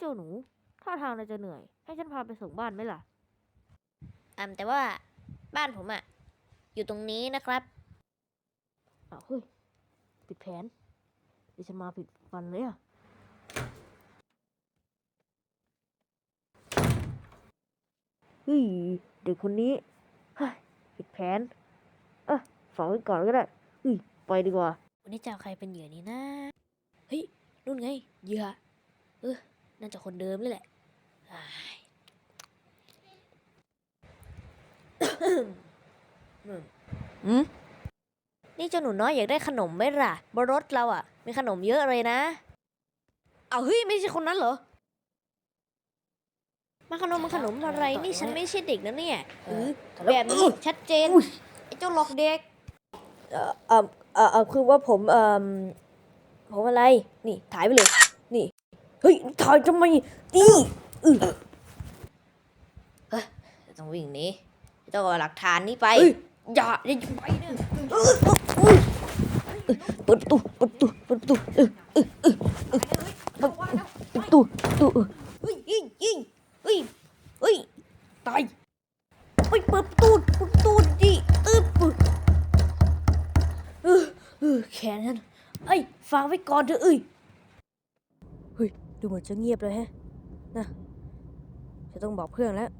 เจ้าหนู ท่าทางเราจะเหนื่อย ให้ฉันพาไปส่งบ้านไหมล่ะอืมแต่ว่าบ้านผมอะอยู่ตรงนี้นะครับอ้าวเฮ้ยผิดแผนดิฉันมาผิดวันเลยอะเฮ้ยเด็กคนนี้เฮ้ยผิดแผน เอะฝังไว้ก่อนก็ได้เฮ้ยไปดีกว่า วันนี้จะเอาใครเป็นเหยื่อนี่นะ เฮ้ยนู่นไงเหยื่อเออ น่าจะคนเดิมเลยแหละอ้ายอืมนี่เจ้าหนูน้อยอยากได้ขนมไหมล่ะบนรถเราอะมีขนมเยอะเลยนะ เอาเฮ้ยไม่ใช่คนนั้นเหรอ มาขนมมาขนมอะไรนี่ฉันไม่ใช่เด็กนะเนี่ยเออแบบนี้ชัดเจนไอ้เจ้าหลอกเด็กเอ่อเอ่อเอ่อเอ่อคือว่าผมเอ่อผมอะไร นี่ถ่ายไปเลยนี่ เฮ้ยถ่ายทำไมนี่อือต้องวิ่งหนี้ต้องเอาหลักฐานนี้ไปเอ้ยอย่าอย่าไปนะเปิดประตูเปิดประตูเปิดประตูเออเออเออเออเปิดประตูประตูเออเฮ้ยยิงยิงเฮ้ยเฮ้ยตายไปเปิดประตูเปิดประตูดิเออเปิดเออเออแขนฉันเอ้ยฟังไว้ก่อนเถอะเอ้ยเฮ้ย ดูเหมือนจะเงียบเลยแฮะนะจะต้องบอกเพื่อนแล้ว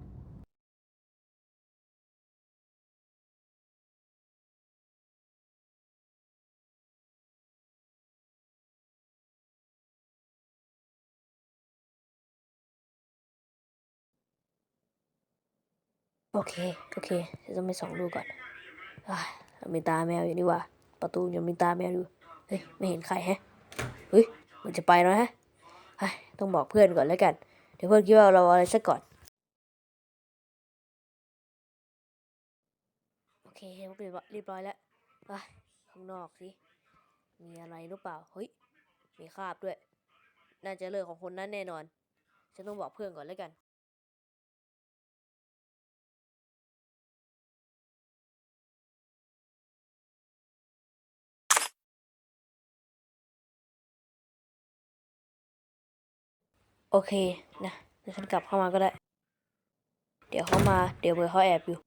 โอเค โอเคจะต้องไปส่องดูก่อนอ่าเรามีตาแมวอยู่นี่ว่า ประตูยังมีตาแมวอยู่ เฮ้ย ไม่เห็นใครแฮะ เฮ้ย มันจะไปแล้วฮะ ต้องบอกเพื่อนก่อนแล้วกัน เดี๋ยวเพื่อนคิดว่าเราอะไรซะก่อน โอเคเรียบร้อยเรียบร้อยแล้วไปข้างนอกสิ มีอะไรหรือเปล่า เฮ้ย มีคราบด้วย น่าจะเลิกของคนนั้นแน่นอน ฉันต้องบอกเพื่อนก่อนแล้วกัน โอเคนะเดี๋ยวฉันกลับเข้ามาก็ได้ เดี๋ยวเข้ามา เดี๋ยวเบอร์เขาแอบอยู่